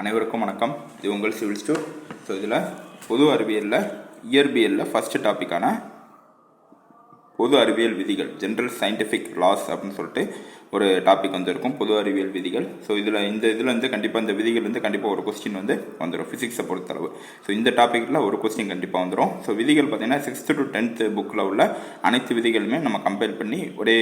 அனைவருக்கும் வணக்கம். இது உங்கள் சிவில் ஸ்டோர். ஸோ இதில் பொது அறிவியலில் இயற்பியலில் ஃபஸ்ட்டு டாப்பிக்கான பொது அறிவியல் விதிகள் ஜென்ரல் சயின்டிஃபிக் லாஸ் அப்படின்னு சொல்லிட்டு ஒரு டாபிக் வந்து இருக்கும். பொது அறிவியல் விதிகள். ஸோ இதில் இந்த இதில் வந்து கண்டிப்பாக இந்த விதிகள் வந்து கண்டிப்பாக ஒரு கொஸ்டின் வந்து வந்துடும் ஃபிசிக்ஸை பொறுத்தளவு. ஸோ இந்த டாப்பிக்கில் ஒரு கொஸ்டின் கண்டிப்பாக வந்துடும் ஸோ விதிகள் பார்த்தீங்கன்னா சிக்ஸ்த்து டு டென்த்து புக்கில் உள்ள அனைத்து விதிகளுமே நம்ம கம்பேர் பண்ணி ஒரே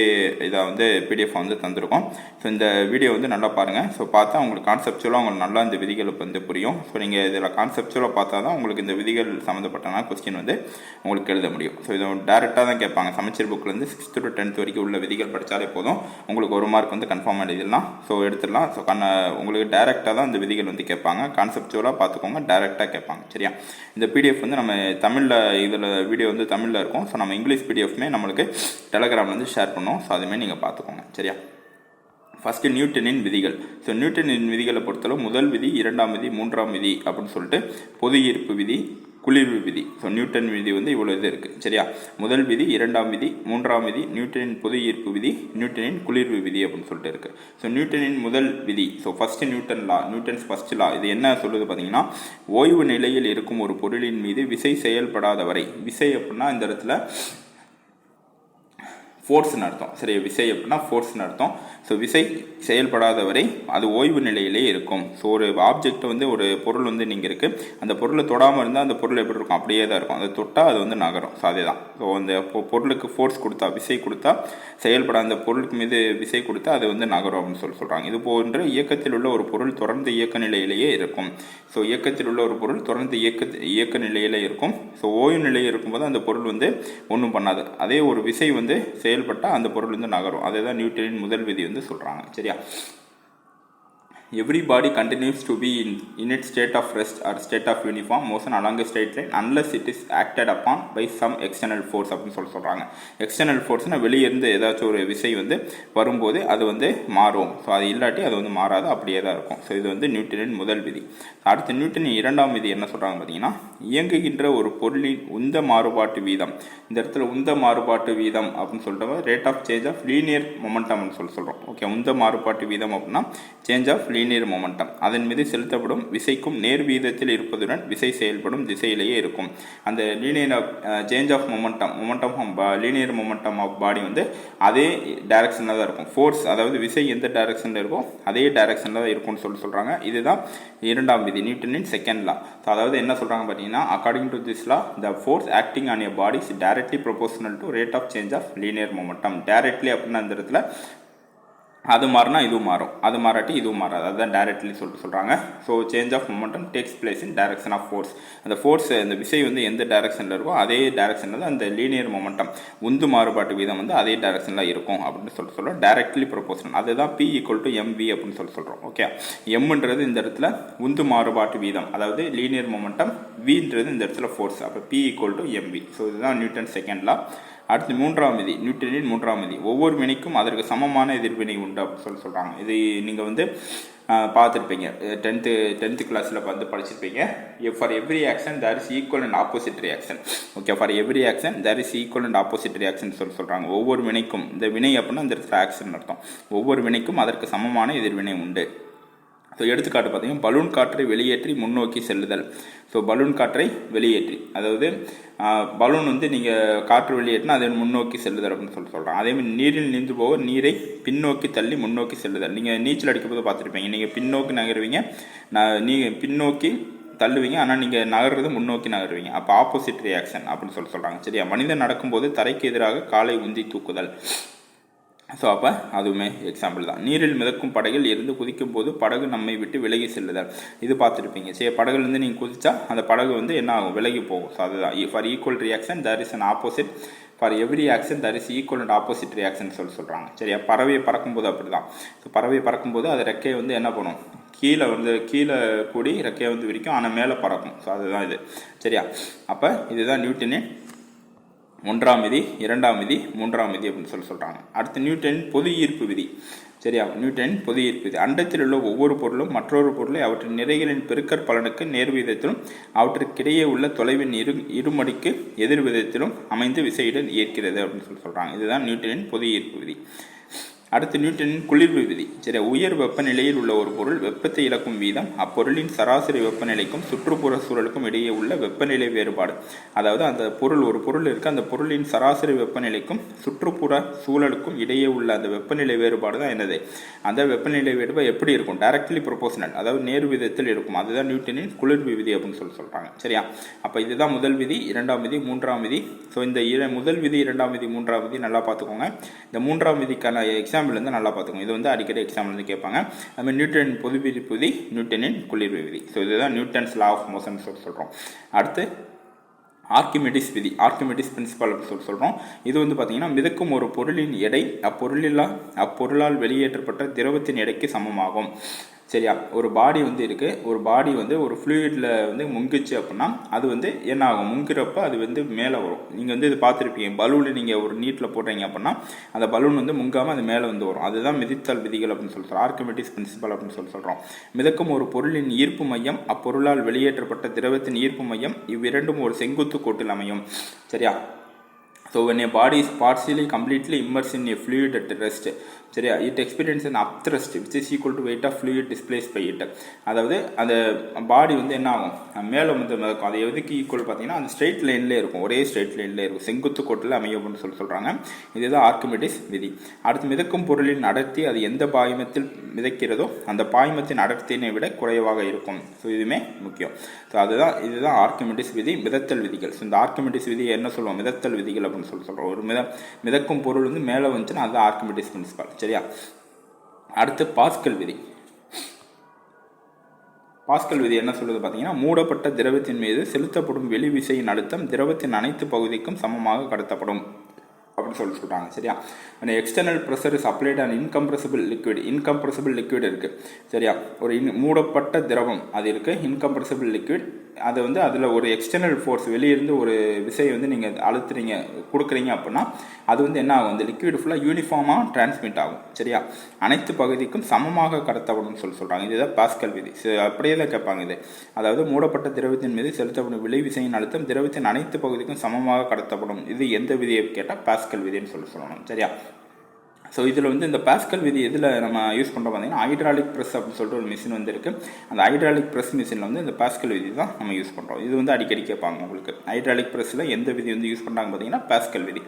இதாக வந்து பிடிஎஃப் வந்து தந்திருக்கோம். ஸோ இந்த வீடியோ வந்து நல்லா பாருங்கள் ஸோ பார்த்தா உங்களுக்கு கான்செப்டுவலாக உங்களுக்கு நல்லா இந்த விதிகளுக்கு வந்து புரியும். ஸோ நீங்கள் இதில் கான்செப்டுவலாக பார்த்தா தான் உங்களுக்கு இந்த விதிகள் சம்மந்தப்பட்டனா கொஸ்டின் வந்து உங்களுக்கு எழுத முடியும். ஸோ இதை டேரெக்டாக தான் கேட்பாங்க சமச்சீர் புக்லேருந்து சிக்ஸ்த்து டு டென்த் வரைக்கும் உள்ள விதிகள் படித்தாலே போதும். உங்களுக்கு ஒரு மார்க் வந்து கன்ஃபார்ம் எழுதிடலாம் ஸோ எடுத்துடலாம். ஸோ கண்ண உங்களுக்கு டேரெக்டாக தான் இந்த விதிகள் வந்து கேட்பாங்க. கான்செப்டுவலாக பார்த்துக்கோங்க டேரெக்டாக கேட்பாங்க. சரியா? இந்த பிடிஎஃப் வந்து நம்ம தமிழில் இதில் வீடியோ வந்து தமிழில் இருக்கும். ஸோ நம்ம இங்கிலீஷ் பிடிஎஃப்மே நம்மளுக்கு டெலகிராமில் வந்து ஷேர் பண்ணோம். ஸோ அதுமாரி நீங்கள் பார்த்துக்கோங்க. சரியா? ஃபஸ்ட்டு நியூட்டனின் விதிகள். ஸோ நியூட்டனின் விதிகளை பொறுத்தளவு முதல் விதி இரண்டாம் விதி மூன்றாம் விதி அப்படின்னு சொல்லிட்டு பொது ஈர்ப்பு விதி குளிர்வு விதி. ஸோ நியூட்டன் விதி வந்து இவ்வளோ இது இருக்குது சரியா? முதல் விதி இரண்டாம் விதி மூன்றாம் விதி நியூட்டனின் பொது ஈர்ப்பு விதி நியூட்டனின் குளிர்வு விதி அப்படின்னு சொல்லிட்டு இருக்குது ஸோ நியூட்டனின் முதல் விதி. So first Newton law Newton's first law இது என்ன சொல்லுது பார்த்தீங்கன்னா ஓய்வு நிலையில் இருக்கும் ஒரு பொருளின் மீது விசை செயல்படாத வரை விசை அப்படின்னா இந்த இடத்துல ஃபோர்ஸ்னு அர்த்தம். சரி விசை அப்படின்னா ஃபோர்ஸ்னு அர்த்தம். ஸோ விசை செயல்படாத வரை அது ஓய்வு நிலையிலே இருக்கும். ஸோ ஒரு ஆப்ஜெக்ட் வந்து ஒரு பொருள் வந்து நீங்கள் இருக்குது அந்த பொருளை தொடாமல் இருந்தால் அந்த பொருள் எப்படி இருக்கும்? அப்படியே தான் இருக்கும். அதை தொட்டால் அது வந்து நகரும். ஸோ அதே தான் ஸோ அந்த பொருளுக்கு ஃபோர்ஸ் கொடுத்தா விசை கொடுத்தா செயல்படாத அந்த பொருளுக்கு மீது விசை கொடுத்தா அது வந்து நகரும் அப்படின்னு சொல்லி சொல்கிறாங்க இது போன்ற இயக்கத்தில் உள்ள ஒரு பொருள் தொடர்ந்து இயக்க நிலையிலேயே இருக்கும். ஸோ இயக்கத்தில் உள்ள ஒரு பொருள் தொடர்ந்து இயக்க இயக்க நிலையில இருக்கும். ஸோ ஓய்வு நிலையில் இருக்கும்போது அந்த பொருள் வந்து ஒன்றும் பண்ணாது. அதே ஒரு விசை வந்து செயல்பட்டால் அந்த பொருள் வந்து நகரும். அதே தான் நியூட்டனின் முதல் விதி வந்து சொல்கிறாங்க சரியா? Every body continues to be in, in its state of rest or state of uniform motion along a straight line unless it is acted upon by some external force அப்படின்னு சொல்லி சொல்கிறாங்க எக்ஸ்டர்னல் ஃபோர்ஸ்னால் வெளியே இருந்து ஏதாச்சும் ஒரு விசை வந்து வரும்போது அது வந்து மாறும். ஸோ அது இல்லாட்டி அது வந்து மாறாது. அப்படியே தான் இருக்கும். ஸோ இது வந்து நியூட்டனின் முதல் விதி. அடுத்து நியூட்டனின் இரண்டாம் விதி என்ன சொல்கிறாங்க பார்த்தீங்கன்னா இயங்குகின்ற ஒரு பொருளின் உந்த மாறுபாட்டு வீதம். இந்த இடத்துல உந்த மாறுபாட்டு வீதம் அப்படின்னு சொல்லிட்டு rate of change of linear மொமெண்டம்னு சொல்லி சொல்கிறோம் ஓகே உந்த மாறுபாட்டு வீதம் அப்படின்னா change of linear linear momentum அதன் மீது செலுத்தப்படும் விசைக்கும் நேர் வீதத்தில் இருப்பதுடன் விசை செயல்படும் திசையிலேயே இருக்கும். அந்த linear change of momentum momentum linear momentum of body வந்து அதே டைரக்ஷனில் தான் இருக்கும். ஃபோர்ஸ் அதாவது விசை எந்த டைரக்ஷனில் இருக்கோ அதே டைரக்ஷனில் தான் இருக்கும்னு சொல்லி சொல்கிறாங்க இதுதான் இரண்டாம் விதி நியூட்டனின் செகண்ட் லா ஸோ அதாவது என்ன சொல்கிறாங்க பார்த்தீங்கன்னா according to this law the force acting on a body is directly proportional to rate of change of linear momentum directly அப்படின்னு அந்த இடத்துல அது மாறினா இதுவும் மாறும். அது மாறாட்டி இதுவும் மாறாது. அதுதான் டைரக்ட்லி சொல்லிட்டு சொல்கிறாங்க so change of momentum takes place in direction of force அந்த ஃபோர்ஸ் அந்த விசை வந்து எந்த டைரக்ஷனில் இருக்கோ அதே டைரக்ஷனில் தான் அந்த லீனியர் மொமெண்டம் உந்து மாறுபாட்டு வீதம் வந்து அதே டைரக்ஷனில் இருக்கும் அப்படின்னு சொல்லிட்டு சொல்கிறோம் டைரக்ட்லி ப்ரொபோஷனல் அதுதான் பி ஈக்குவல் டு எம்வி அப்படின்னு சொல்லி சொல்கிறோம் ஓகே எம்ன்றது இந்த இடத்துல உந்து மாறுபாட்டு வீதம். அதாவது லீனியர் மொமெண்டம் வின்றது இந்த இடத்துல ஃபோர்ஸ் அப்போ P equal to M V so இதுதான் நியூட்டன் செகண்ட் லா அடுத்து மூன்றாம் விதி நியூட்டனின் மூன்றாம் விதி. ஒவ்வொரு வினைக்கும் அதற்கு சமமான எதிர்வினை உண்டு அப்படின்னு சொல்லி சொல்கிறாங்க இது நீங்கள் வந்து பார்த்துருப்பீங்க. டென்த்து டென்த்து கிளாஸில் வந்து படிச்சிருப்பீங்க. For every action there is equal and opposite reaction okay for every action there is equal and opposite reaction சொல்லி சொல்கிறாங்க ஒவ்வொரு வினைக்கும் இந்த வினை அப்படின்னா இந்த ஆக்ஷன் அர்த்தம். ஒவ்வொரு வினைக்கும் அதற்கு சமமான எதிர்வினை உண்டு. ஸோ எடுத்துக்காட்டு பார்த்தீங்கன்னா பலூன் காற்றை வெளியேற்றி முன்னோக்கி செல்லுதல். ஸோ பலூன் காற்றை வெளியேற்றி. அதாவது பலூன் வந்து நீங்கள் காற்று வெளியேற்றினா அதை முன்னோக்கி செல்லுதல் அப்படின்னு சொல்லி சொல்கிறாங்க அதேமாதிரி நீரில் நீந்து போக நீரை பின்னோக்கி தள்ளி முன்னோக்கி செல்லுதல். நீங்கள் நீச்சல் அடிக்கும்போது பார்த்துருப்பீங்க. நீங்கள் பின்னோக்கி நகருவீங்க. நான் நீங்கள் பின்னோக்கி தள்ளுவீங்க. ஆனால் நீங்கள் நகர்றது முன்னோக்கி நகருவீங்க. அப்போ ஆப்போசிட் ரியாக்ஷன் அப்படின்னு சொல்லி சொல்கிறாங்க சரியா? மனிதன் நடக்கும்போது தரைக்கு எதிராக காலை உந்தி தூக்குதல். ஸோ அப்போ அதுவுமே எக்ஸாம்பிள் தான். நீரில் மிதக்கும் படகில் இருந்து குதிக்கும் போது படகு நம்மை விட்டு விலகி செல்லுதல். இது பார்த்துருப்பீங்க. சரி படகுலேருந்து நீங்கள் குதிச்சா அந்த படகு வந்து என்ன ஆகும்? விலகி போகும். ஸோ அதுதான். For equal reaction there is an opposite for every action there is equal and opposite reaction சொல்லி சொல்கிறாங்க சரியா? பறவையை பறக்கும்போது அப்படி தான் ஸோ பறவையை பறக்கும்போது அது ரெக்கையை வந்து என்ன பண்ணும்? கீழே வந்து கீழே கூடி ரெக்கையை வந்து விரிக்கும். ஆனால் மேலே பறக்கும். ஸோ அதுதான் இது. சரியா? அப்போ இதுதான் நியூட்டனின் ஒன்றாம் விதி இரண்டாம் விதி மூன்றாம் விதி அப்படின்னு சொல்லி சொல்கிறாங்க அடுத்து நியூட்டன் பொது ஈர்ப்பு விதி. சரியா? நியூட்டன் பொது ஈர்ப்பு விதி. அண்டத்தில் உள்ள ஒவ்வொரு பொருளும் மற்றொரு பொருளை அவற்றின் நிறைகளின் பெருக்கற் பலனுக்கு நேர் விதத்திலும் அவற்றுக்கிடையே உள்ள தொலைவின் இரு இருமடிக்கு எதிர் விதத்திலும் அமைந்து விசையுடன் ஈர்க்கிறது அப்படின்னு சொல்லி சொல்கிறாங்க இதுதான் நியூட்டனின் பொது ஈர்ப்பு விதி. அடுத்து நியூட்டனின் குளிர்வு விதி. சரி உயர் வெப்பநிலையில் உள்ள ஒரு பொருள் வெப்பத்தை இழக்கும் வீதம் அப்பொருளின் சராசரி வெப்பநிலைக்கும் சுற்றுப்புற சூழலுக்கும் இடையே உள்ள வெப்பநிலை வேறுபாடு. அதாவது அந்த பொருள் ஒரு பொருள் இருக்கு அந்த பொருளின் சராசரி வெப்பநிலைக்கும் சுற்றுப்புற சூழலுக்கும் இடையே உள்ள அந்த வெப்பநிலை வேறுபாடு தான் என்னது? அந்த வெப்பநிலை வேறுபாடு எப்படி இருக்கும்? டைரக்ட்லி ப்ரொபோஷனல் அதாவது நேர் விதத்தில் இருக்கும். அதுதான் நியூட்டனின் குளிர்வு விதி அப்படின்னு சொல்லி சொல்கிறாங்க சரியா? அப்போ இதுதான் முதல் விதி இரண்டாம் விதி மூன்றாம் விதி. ஸோ இந்த இர முதல் விதி இரண்டாம் விதி மூன்றாம் விதி நல்லா பார்த்துக்கோங்க. இந்த மூன்றாம் விதிக்கான எக்ஸாம் எக்ஸாம்பிள்லேருந்து நல்லா பார்த்துக்கோங்க. இது வந்து அடிக்கடி எக்ஸாம்பிள்லேருந்து கேட்பாங்க. அதுமாதிரி நியூட்டன் பொது விதி விதி நியூட்டனின் குளிர்வு விதி ஸோ இதுதான் நியூட்டன்ஸ் லா ஆஃப் மோஷன் சொல்லி சொல்கிறோம் அடுத்து ஆர்கிமெடிஸ் விதி. ஆர்கிமெடிஸ் பிரின்சிபல் அப்படின்னு சொல்லி சொல்கிறோம் இது வந்து பார்த்திங்கன்னா மிதக்கும் ஒரு பொருளின் எடை அப்பொருளிலா அப்பொருளால் வெளியேற்றப்பட்ட திரவத்தின் எடைக்கு சமமாகும். சரியா? ஒரு பாடி வந்து இருக்குது ஒரு பாடி வந்து ஒரு ஃப்ளூயிடில் வந்து முங்குச்சு அப்படின்னா அது வந்து என்ன ஆகும் முங்குறப்ப அது வந்து மேலே வரும். நீங்கள் வந்து இது பார்த்துருப்பீங்க. பலூனில் நீங்கள் ஒரு நீட்டில் போடுறீங்க அப்படின்னா அந்த பலூன் வந்து முங்காமல் அது மேலே வந்து வரும். அதுதான் மிதித்தல் விதிகள் அப்படின்னு சொல்லி சொல்கிறோம் ஆர்கிமெட்டிஸ் பிரின்சிபல் அப்படின்னு சொல்லி சொல்கிறோம் மிதக்கும் ஒரு பொருளின் ஈர்ப்பு மையம் அப்பொருளால் வெளியேற்றப்பட்ட திரவத்தின் ஈர்ப்பு மையம் இவ்விரண்டும் ஒரு செங்குத்து கோட்டில் அமையும். சரியா? So N body body is partially completely immersed in a fluid at சரியா? It experience and upthrust which is equal to weight of fluid displace by it அதாவது அந்த பாடி வந்து என்ன ஆகும்? மேலே வந்து மிதக்கும். அது எதுக்கு ஈக்குவல் பார்த்தீங்கன்னா அந்த ஸ்ட்ரெயிட் லைன்லேயே இருக்கும். ஒரே ஸ்ட்ரெயிட் லைன்லேயே இருக்கும். செங்குத்து கோட்டில் அமையும் அப்படின்னு சொல்லி சொல்கிறாங்க இதுதான் ஆர்கிமெடிஸ் விதி. அடுத்து மிதக்கும் பொருளின் அடர்த்தி அது எந்த பாய்மத்தில் மிதக்கிறதோ அந்த பாய்மத்தின் அடர்த்தியினை விட குறைவாக இருக்கும். ஸோ இதுவுமே முக்கியம். ஸோ அதுதான் இதுதான் ஆர்கிமெடிஸ் விதி மிதத்தல் விதிகள். ஸோ இந்த ஆர்கிமெடிஸ் விதி என்ன சொல்லுவோம்? மிதத்தல் விதிகள் அப்படின்னு சொல்லி சொல்கிறோம் ஒரு மித மிதக்கும் பொருள் வந்து மேலே வந்துச்சுன்னா அதுதான் ஆர்கிமெடிஸ் பிரின்சிபல் சரியா? அடுத்து பாஸ்கல் விதி. பாஸ்கல் விதி என்ன சொல்லுது பார்த்தீங்கன்னா மூடப்பட்ட திரவத்தின் மீது செலுத்தப்படும் வெளி விசையின் அழுத்தம் திரவத்தின் அனைத்து பகுதிக்கும் சமமாக கடத்தப்படும் அப்படின்னு சொல்லி சொல்கிறாங்க சரியா? அந்த external pressure is applied and incompressible liquid incompressible liquid இருக்குது சரியா? ஒரு இன் மூடப்பட்ட திரவம் அது இருக்குது இன்கம்ப்ரெசிபிள் லிக்விட் அதை வந்து அதில் ஒரு எக்ஸ்டர்னல் ஃபோர்ஸ் வெளியிருந்து ஒரு விசையை வந்து நீங்கள் அழுத்துறீங்க கொடுக்குறீங்க அப்படின்னா அது வந்து என்ன ஆகும்? அந்த லிக்விட் ஃபுல்லாக யூனிஃபார்மாக டிரான்ஸ்மிட் ஆகும். சரியா? அனைத்து பகுதிக்கும் சமமாக கடத்தப்படும் சொல்லி சொல்கிறாங்க இதுதான் பாஸ்கல் விதி. அப்படியே தான் கேட்பாங்க இது. அதாவது மூடப்பட்ட திரவத்தின் மீது செலுத்தப்படும் விளை விசையின் அழுத்தம் திரவத்தின் அனைத்து பகுதிக்கும் சமமாக கடத்தப்படும். இது எந்த விதியை கேட்டால் பாஸ்கல் விதின்னு சொல்லி சொல்லணும். சரியா? ஸோ இதில் வந்து இந்த பாஸ்கல் விதி எதில் நம்ம யூஸ் பண்ணுறோம் பார்த்தீங்கன்னா ஹைட்ராலிக் ப்ரெஸ் அப்படின்னு சொல்லிட்டு ஒரு மிஷின் வந்துருக்கு. அந்த ஹைட்ராலிக் ப்ரெஸ் மிஷினில் வந்து இந்த பாஸ்கல் விதி தான் நம்ம யூஸ் பண்ணுறோம் இது வந்து அடிக்கடி கேட்பாங்க உங்களுக்கு. ஹைட்ராலிக் ப்ரெஸ்ஸில் எந்த விதி வந்து யூஸ் பண்ணுறாங்க பார்த்தீங்கன்னா பாஸ்கல் விதி.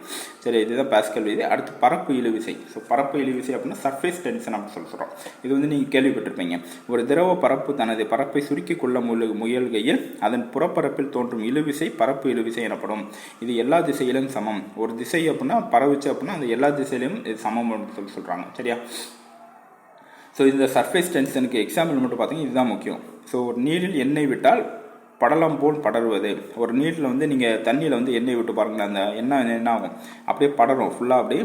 சரி இதுதான் பாஸ்கல் விதி. அடுத்து பரப்பு இழுவிசை. ஸோ பரப்பு இழுவிசை அப்படின்னா சர்ஃபேஸ் டென்ஷன் அப்படின்னு சொல்லி சொல்கிறோம் இது வந்து நீங்கள் கேள்விப்பட்டிருப்பீங்க. ஒரு திரவ பரப்பு தனது பரப்பை சுருக்கிக் கொள்ள முழு முயல்கையில் அதன் புறப்பரப்பில் தோன்றும் இழுவிசை பரப்பு இழுவிசை எனப்படும். இது எல்லா திசையிலும் சமம். ஒரு திசை அப்படின்னா பரவுச்சு அப்படின்னா அந்த எல்லா திசையிலும் இது சமம் அப்படின்னு சொல்லி சொல்கிறாங்க சரியா? ஸோ இந்த சர்ஃபேஸ் டென்ஷனுக்கு எக்ஸாம்பிள் மட்டும் பார்த்தீங்கன்னா இதுதான் முக்கியம். ஸோ ஒரு நீரில் எண்ணெய் விட்டால் படலம் போல் படருவது. ஒரு நீரில் வந்து நீங்கள் தண்ணியில் வந்து எண்ணெய் விட்டு பாருங்களேன் அந்த எண்ணெய் என்ன ஆகும்? அப்படியே படரும். ஃபுல்லாக அப்படியே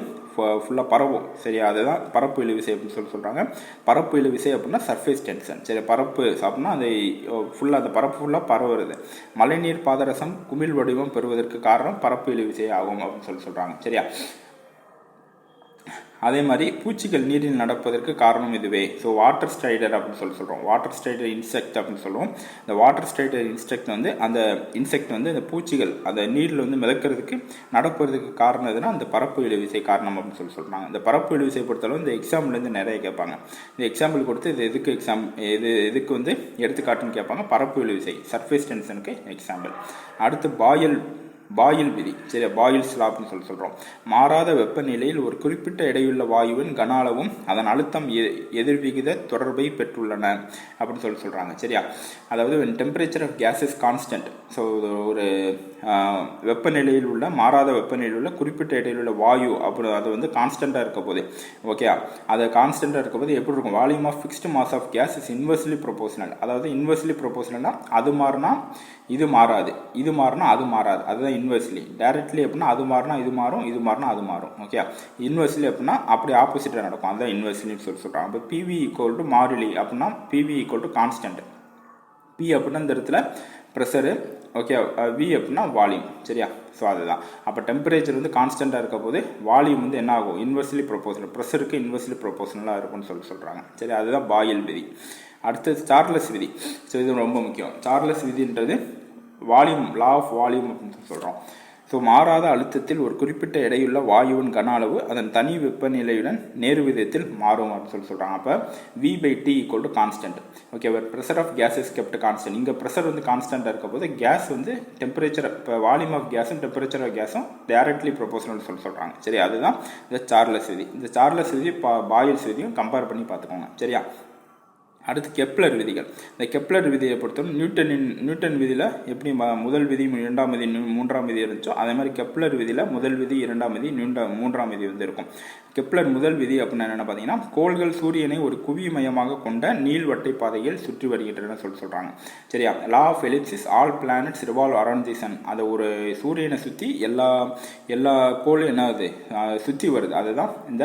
ஃபுல்லாக பரவும். சரியா? அதுதான் பரப்பு இழுவிசை அப்படின்னு சொல்லி சொல்கிறாங்க பரப்பு இழுவிசை அப்படின்னா சர்ஃபேஸ் டென்ஷன் சரி பரப்பு அப்படின்னா அதை ஃபுல்லாக அந்த பரப்பு ஃபுல்லாக பரவுறது. மழைநீர் பாதரசம் குமிழ் வடிவம் பெறுவதற்கு காரணம் பரப்பு இழுவிசை ஆகும் அப்படின்னு சொல்லி சொல்கிறாங்க சரியா? அதே மாதிரி பூச்சிகள் நீரில் நடப்பதற்கு காரணம் இதுவே. ஸோ வாட்டர் ஸ்ட்ரைடர் அப்படின்னு சொல்லி சொல்கிறோம் வாட்டர் ஸ்ட்ரைடர் இன்செக்ட் அப்படின்னு சொல்லுவோம். இந்த வாட்டர் ஸ்ட்ரைடர் இன்செக்ட் வந்து அந்த இன்செக்ட் வந்து அந்த பூச்சிகள் அந்த நீரில் வந்து மிதக்கிறதுக்கு நடப்பதற்கு காரணம் எதுனா அந்த பரப்பு இழுவிசை காரணம் அப்படின்னு சொல்லி சொல்கிறாங்க இந்த பரப்பு இழுவிசை பொறுத்தளவு இந்த எக்ஸாம்பிள்லேருந்து நிறைய கேட்பாங்க. இந்த எக்ஸாம்பிள் கொடுத்து இது எதுக்கு எக்ஸாம் இது எதுக்கு வந்து எடுத்துக்காட்டுன்னு கேட்பாங்க. பரப்பு இழுவிசை சர்ஃபேஸ் டென்ஷனுக்கு எக்ஸாம்பிள் அடுத்து பாயல் பாயில் விதி சரி பாயில் ஸ்லாப்னு சொல்லி சொல்கிறோம் மாறாத வெப்பநிலையில் ஒரு குறிப்பிட்ட எடையுள்ள வாயுவின் கன அளவும் அதன் அழுத்தம் எ- எதிர்விகித தொடர்பை பெற்றுள்ளன அப்படின்னு சொல்லி சொல்கிறாங்க சரியா? அதாவது temperature of of gas is so ஒரு வெப்பநிலையில் உள்ள மாறாத வெப்பநிலையில் உள்ள குறிப்பிட்ட இடையில் உள்ள வாயு அப்புறம் அது வந்து கான்ஸ்டண்ட்டாக இருக்க போது ஓகே அது கான்ஸ்டண்ட்டாக இருக்க போது எப்படி இருக்கும்? Volume of fixed mass of gas is inversely proportional அதாவது இன்வெர்ஸ்லி ப்ரொபோஷனல்னா அது மாறினா இது மாறாது. இது மாறினா அது மாறாது. அதுதான் இன்வெர்ஸ்லி டைரக்ட்லி அப்படின்னா அது மாறினா இது மாறும் இது மாறினா அது மாறும். ஓகே இன்வெர்ஸ்லி அப்படின்னா அப்படி ஆப்போசிட்டாக நடக்கும். அதுதான் இன்வெர்ஸ்லின்னு சொல்லி சொல்கிறாங்க அப்போ பிவி ஈக்குவல் டு மாறிலி அப்படின்னா P V equal to constant P அப்படின்னா இந்த இடத்துல ப்ரெஷரு ஓகே வி அப்படின்னா வால்யூம் சரியா? ஸோ அதுதான். அப்போ டெம்பரேச்சர் வந்து கான்ஸ்டண்ட்டாக இருக்க போது வால்யூம் வந்து என்ன ஆகும்? இன்வெர்ஸ்லி ப்ரொபோஷனல் ப்ரெஷருக்கு இன்வெர்ஸ்லி ப்ரொபோஷனலாக இருக்கும்னு சொல்லி சொல்கிறாங்க சரி அதுதான் பாயில் விதி. அடுத்தது சார்லஸ் விதி. ஸோ இது ரொம்ப முக்கியம். சார்லஸ் விதின்றது வால்யூம் லா ஆஃப் வால்யூம் அப்படின்னு சொல்லி சொல்கிறோம் ஸோ மாறாத அழுத்தத்தில் ஒரு குறிப்பிட்ட எடையுள்ள வாயுவின் கன அளவு அதன் தனி வெப்பநிலையுடன் நேரு விதத்தில் மாறும் அப்படின்னு சொல்லி சொல்கிறாங்க அப்போ V by T equal to constant okay pressure of gas is kept constant இங்கே ப்ரெஷர் வந்து கான்ஸ்டன்ட்டாக இருக்க போது கேஸ் வந்து டெம்பரேச்சர் இப்போ வால்யூம் ஆஃப் கேஸும் டெம்பரேச்சர் ஆஃப் கேஸும் டேரக்ட்லி ப்ரொபோஷனல் சொல்லி சொல்கிறாங்க சரி அதுதான் இந்த சார்லஸ் விதி. இந்த சார்லஸ் விதி பா பாயில்ஸ் விதியும் கம்பேர் பண்ணி பார்த்துக்கோங்க. சரியா? அடுத்து கெப்லர் விதிகள். இந்த கெப்லர் விதியை பொறுத்தவரை நியூட்டனின் நியூட்டன் விதியில் எப்படி ம- முதல் விதி இரண்டாம் விதி மூன்றாம் விதி இருந்துச்சோ அதே மாதிரி கெப்லர் விதியில் முதல் விதி இரண்டாம் விதி நீண்ட மூன்றாம் விதி வந்து இருக்கும் கெப்லர் முதல் விதி அப்படின்னா என்னென்ன பார்த்தீங்கன்னா கோள்கள் சூரியனை ஒரு குவி மையமாக கொண்ட நீள்வட்டை பாதையில் சுற்றி வருகின்றன சொல்லி சொல்கிறாங்க சரியா? Law of ellipses all planets revolve around the sun அதை ஒரு சூரியனை சுற்றி எல்லா எல்லா கோளும் என்ன ஆகுது சுற்றி வருது. அதுதான் இந்த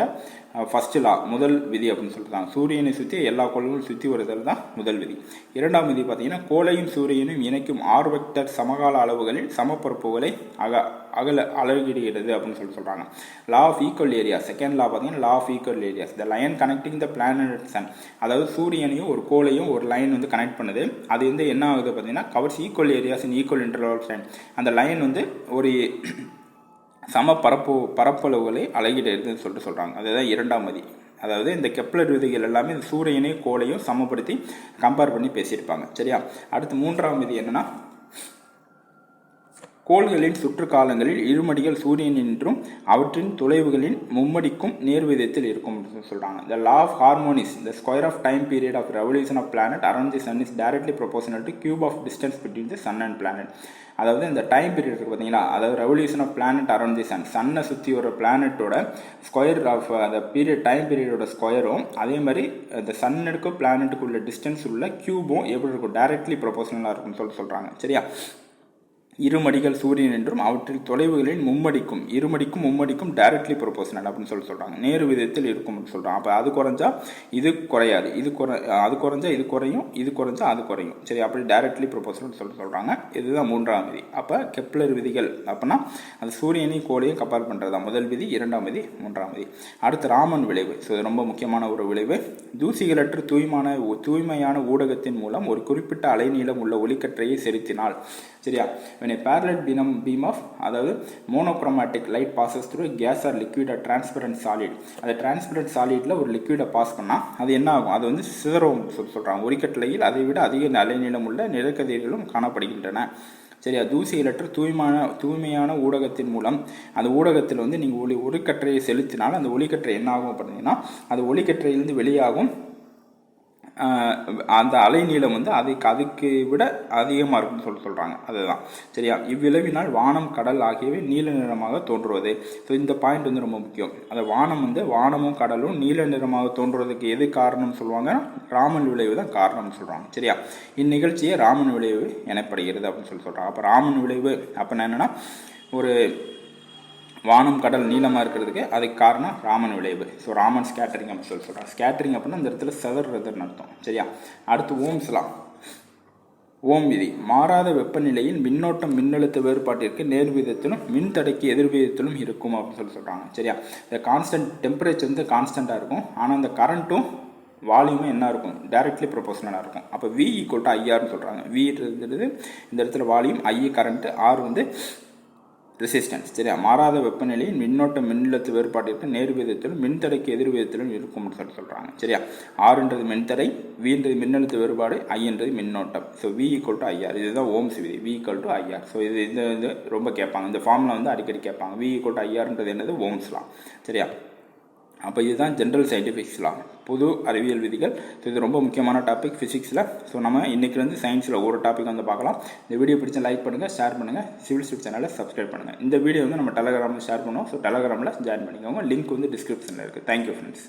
ஃபஸ்ட்டு லா முதல் விதி அப்படின்னு சொல்லிட்டாங்க சூரியனை சுற்றி எல்லா கோள்களும் சுற்றி வருதல் தான் முதல் விதி. இரண்டாம் விதி பார்த்தீங்கன்னா கோளையும் சூரியனும் இணைக்கும் ஆர் வெக்டர் சமகால அளவுகளில் சமப்பரப்புகளை அக அகல அளவிடுகிறது அப்படின்னு சொல்லி சொல்கிறாங்க law of equal area second law பார்த்தீங்கன்னா law of equal areas the line connecting the planet sun அதாவது சூரியனையும் ஒரு கோளையும் ஒரு லைன் வந்து கனெக்ட் பண்ணுது. அது வந்து என்ன ஆகுது பார்த்தீங்கன்னா covers equal areas in equal interval time அந்த லைன் வந்து ஒரு சம பரப்பு பரப்பளவுகளை அளவிடுதுன்னு சொல்லிட்டு சொல்கிறாங்க அதுதான் இரண்டாம் மதி அதாவது இந்த கெப்லர் விதிகள் எல்லாமே இந்த சூரியனையும் கோளையும் சமப்படுத்தி கம்பேர் பண்ணி பேசியிருப்பாங்க. சரியா? அடுத்து மூன்றாம் விதி என்னன்னா கோள்களின் சுற்றுக்காலங்களில் இருமடிகள் சூரியனின்றும் அவற்றின் தொலைவுகளின் மும்மடிக்கும் நேர்விதத்தில் இருக்கும் சொல்கிறாங்க the law of harmonies the square of time period of revolution of planet around the sun is directly proportional to cube of distance between the sun and planet அதாவது இந்த டைம் பீரியட் இருக்குது பார்த்தீங்களா? அதாவது revolution of planet around the sun சன்னை சுற்றி ஒரு பிளானட்டோட square of அந்த period time பீரியடோட ஸ்கொயரும் அதே மாதிரி இந்த சன்னுக்கும் பிளானட்டுக்கு உள்ள டிஸ்டன்ஸ் உள்ள கியூபும் எப்படி இருக்கும்? டைரக்ட்லி ப்ரொபோஷனலாக இருக்கும்னு சொல்லி சொல்கிறாங்க சரியா? இருமடிகள் சூரியன் என்றும் அவற்றில் தொலைவுகளின் மும்மடிக்கும் இருமடிக்கும் மும்மடிக்கும் டைரக்ட்லி ப்ரொபோஷனல் அப்படின்னு சொல்லி சொல்கிறாங்க நேரு விதத்தில் இருக்கும்னு சொல்கிறாங்க அப்போ அது குறைஞ்சா இது குறையாது. இது குறை அது குறைஞ்சா இது குறையும் இது குறைஞ்சா அது குறையும். சரி அப்படி டைரக்ட்லி ப்ரொபோஷனல் சொல்லி சொல்கிறாங்க இதுதான் மூன்றாம் விதி. அப்போ கெப்லர் விதிகள் அப்படின்னா அது சூரியனையும் கோளையும் கம்பேர் பண்ணுறது முதல் விதி இரண்டாம் விதி மூன்றாம் விதி. அடுத்து ராமன் விளைவு. ஸோ இது ரொம்ப முக்கியமான ஒரு விளைவு. தூசிகளற்று தூய்மான தூய்மையான ஊடகத்தின் மூலம் ஒரு குறிப்பிட்ட அலைநீளம் உள்ள ஒளிக்கற்றையை செலுத்தினால். சரியா? When a parallel beam beam of அதாவது monochromatic light passes through gas or liquid liquid or transparent அந்த டிரான்ஸ்பரண்ட் சாலிடில் ஒரு லிக்விடை பாஸ் பண்ணால் அது என்ன ஆகும்? அது வந்து சிதறவும் சொல் சொல்கிறாங்க ஒளிக்கட்டளையில் அதை விட அதிக அலைநீளம் உள்ள நிலக்கதிர்களும் காணப்படுகின்றன. சரியா? தூசிகளற்ற தூய்மையான தூய்மையான ஊடகத்தின் மூலம் அந்த ஊடகத்தில் வந்து நீங்கள் ஒளி ஒளிக்கற்றையை செலுத்தினால் அந்த ஒளிக்கற்றை என்ன ஆகும் அப்படின்னா அது ஒளிக்கற்றையிலிருந்து வெளியாகும். அந்த அலைநீளம் வந்து அதுக்கு அதுக்கு விட அதிகமாக இருக்கும்னு சொல்லி சொல்கிறாங்க அதுதான். சரியா? இவ்விளைவினால் வானம் கடல் ஆகியவை நீல நிறமாக தோன்றுவது. ஸோ இந்த பாயிண்ட் வந்து ரொம்ப முக்கியம். அந்த வானம் வந்து வானமும் கடலும் நீல நிறமாக தோன்றுவதற்கு எது காரணம்னு சொல்லுவாங்க? ராமன் விளைவு தான் காரணம்னு சொல்கிறாங்க சரியா? இந்நிகழ்ச்சியை ராமன் விளைவு எனப்படுகிறது அப்படின்னு சொல்லி சொல்கிறாங்க அப்போ ராமன் விளைவு அப்படின்னா என்னென்னா ஒரு வானம் கடல் நீளமாக இருக்கிறதுக்கு அதுக்கு காரணம் ராமன் விளைவு. ஸோ ராமன் ஸ்கேட்டரிங் அப்படின்னு சொல்லி சொல்கிறான் ஸ்கேட்டரிங் அப்படின்னா இந்த இடத்துல செதறதுன்னு அர்த்தம். சரியா? அடுத்து ஓம்ஸ்லாம் ஓம் விதி. மாறாத வெப்பநிலையில் மின்னோட்டம் மின்னழுத்த வேறுபாட்டிற்கு நேர் விதத்திலும் மின் தடைக்கு எதிர் விதத்திலும் இருக்கும் அப்படின்னு சொல்லி சொல்கிறாங்க சரியா? இந்த கான்ஸ்டன்ட் டெம்பரேச்சர் வந்து கான்ஸ்டண்ட்டாக இருக்கும். ஆனால் அந்த கரண்ட்டும் வால்யூமும் என்ன இருக்கும்? டைரக்ட்லி ப்ரொபோஷனலாக இருக்கும். அப்போ வி ஈக்குவல் டு ஐஆர்னு சொல்கிறாங்க வின்றது இந்த இடத்துல வால்யூம் ஐ கரண்ட்டு ஆர் வந்து ரெசிஸ்டன்ஸ் சரியா? மாறாத வெப்பநிலையில் மின்னோட்ட மின்னழுத்த வேறுபாட்டிற்கு நேர் விதத்திலும் மின்தடைக்கு எதிர் விதத்திலும் இருக்கும்னு சொல்லி சொல்கிறாங்க சரியா? ஆறுன்றது மின்தடை வின்றது மின்னழுத்த வேறுபாடு ஐன்றது மின்னோட்டம். So V equal to I R இதுதான் ஓம்ஸ் விதி V equal to I R so இது இந்த இது ரொம்ப கேட்பாங்க. இந்த ஃபார்முலா வந்து அடிக்கடி கேட்பாங்க. வி ஈக்குவல் டு ஐஆர்ன்றது என்னது? ஓம்ஸ்லாம். சரியா? அப்போ இதுதான் ஜென்ரல் சயின்டிஃபிக்ஸ்லாம் புது அறிவியல் விதிகள். ஸோ இது ரொம்ப முக்கியமான டாபிக் ஃபிசிக்ஸில் ஸோ நம்ம இன்றைக்கி வந்து சயின்ஸில் ஒரு டாபிக் வந்து பார்க்கலாம். இந்த வீடியோ பிடிச்ச லைக் பண்ணுங்கள் ஷேர் பண்ணுங்கள் சிவில் ஸ்டூட் சேனலை சப்ஸ்கிரைப் பண்ணுங்கள் இந்த வீடியோ வந்து நம்ம டெலகிராமில் ஷேர் பண்ணுவோம். ஸோ டெலகிராமில் ஜாயின் பண்ணிக்கோங்க. லிங்க் வந்து டிஸ்கிரிப்ஷனில் இருக்குது தேங்க்யூ ஃப்ரெண்ட்ஸ்